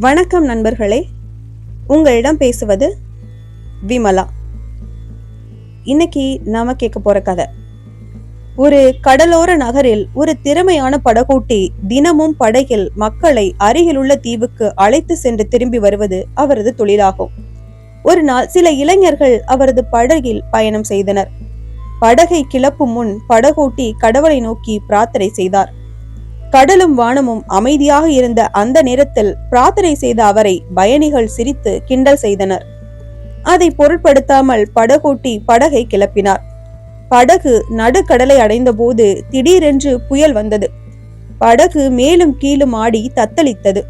வணக்கம் நண்பர்களே. உங்களிடம் பேசுவது விமலா. இன்னைக்கு நாம கேட்க போற கதை. ஒரு கடலோர நகரில் ஒரு திறமையான படகோட்டி தினமும் படகில் மக்களை அருகிலுள்ள தீவுக்கு அழைத்து சென்று திரும்பி வருவது அவரது தொழிலாகும். ஒரு நாள் சில இளைஞர்கள் அவரது படகில் பயணம் செய்தனர். படகை கிளப்பும் முன் படகோட்டி கடவுளை நோக்கி பிரார்த்தனை செய்தார். கடலும் வானமும் அமைதியாக இருந்த அந்த நேரத்தில் பிரார்த்தனை செய்த அவரை பயணிகள் சிரித்து கிண்டல் செய்தனர். அதை பொருட்படுத்தாமல் படகோட்டி படகை கிளப்பினார். படகு நடுக்கடலை அடைந்தபோது திடீரென்று புயல் வந்தது. படகு மேலும் கீழும் ஆடி தத்தளித்தது.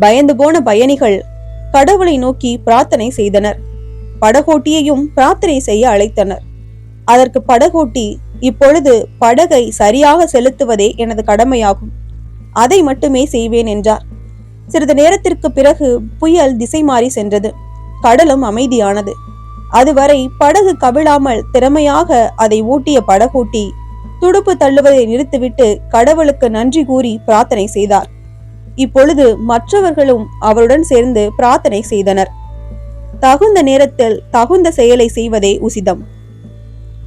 பயந்து போன பயணிகள் கடவுளை நோக்கி பிரார்த்தனை செய்தனர். படகோட்டியையும் பிரார்த்தனை செய்ய அழைத்தனர். அதற்கு படகோட்டி இப்பொழுது படகை சரியாக செலுத்துவதே எனது கடமையாகும். அதை மட்டுமே செய்வேன் என்றார். சிறிது நேரத்திற்கு பிறகு புயல் திசை மாறி சென்றது. கடலும் அமைதியானது. அதுவரை படகு கவிழாமல் திறமையாக அதை ஓட்டிய படகோட்டி துடுப்பு தள்ளுவதை நிறுத்திவிட்டு கடவுளுக்கு நன்றி கூறி பிரார்த்தனை செய்தார். இப்பொழுது மற்றவர்களும் அவருடன் சேர்ந்து பிரார்த்தனை செய்தனர். தகுந்த நேரத்தில் தகுந்த செயலை செய்வதே உசிதம்.